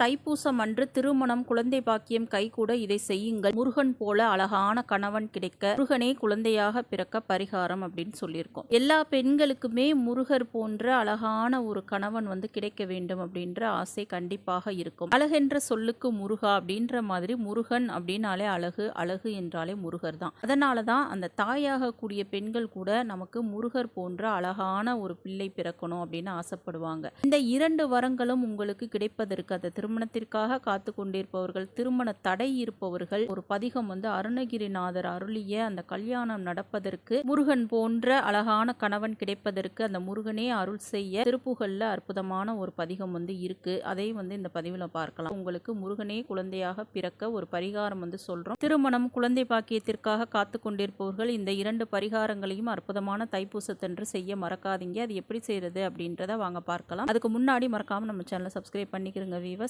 தைப்பூசம் அன்று திருமணம் குழந்தை பாக்கியம் கைகூட இதை செய்யுங்கள். முருகன் போல அழகான கணவன் கிடைக்க முருகனே குழந்தையாக பிறக்க பரிகாரம் அப்படின்னு சொல்லியிருக்கோம். எல்லா பெண்களுக்குமே முருகர் போன்ற அழகான ஒரு கணவன் வந்து கிடைக்க வேண்டும் அப்படின்ற ஆசை கண்டிப்பாக இருக்கும். அழகென்ற சொல்லுக்கு முருகா அப்படின்ற மாதிரி முருகன் அப்படின்னாலே அழகு அழகு என்றாலே முருகர் தான். அதனால தான் அந்த தாயாக கூடிய பெண்கள் கூட நமக்கு முருகர் போன்ற அழகான ஒரு பிள்ளை பிறக்கணும் அப்படின்னு ஆசைப்படுவாங்க. இந்த இரண்டு வரங்களும் உங்களுக்கு கிடைப்பதற்கு அந்த திருமணத்திற்காக காத்து கொண்டிருப்பவர்கள் திருமண தடை இருப்பவர்கள் ஒரு பதிகம் வந்து அருணகிரிநாதர் அருளிய அந்த கல்யாணம் நடப்பதற்கு முருகன் போன்ற அழகான கணவன் கிடைப்பதற்கு அந்த முருகனே அருள் செய்ய திருப்புகள்ல அற்புதமான ஒரு பதிகம் வந்து இருக்கு. அதை வந்து இந்த பதிவில் பார்க்கலாம். உங்களுக்கு முருகனே குழந்தையாக பிறக்க ஒரு பரிகாரம் வந்து சொல்றோம். திருமணம் குழந்தை பாக்கியத்திற்காக காத்து கொண்டிருப்பவர்கள் இந்த இரண்டு பரிகாரங்களையும் அற்புதமான தைப்பூசத்தன்று செய்ய மறக்காதீங்க. அது எப்படி செய்யறது அப்படின்றத வாங்க பார்க்கலாம். அதுக்கு முன்னாடி மறக்காம நம்ம சேனலை சப்ஸ்கிரைப் பண்ணிக்கிறோங்க வீவர்ஸ்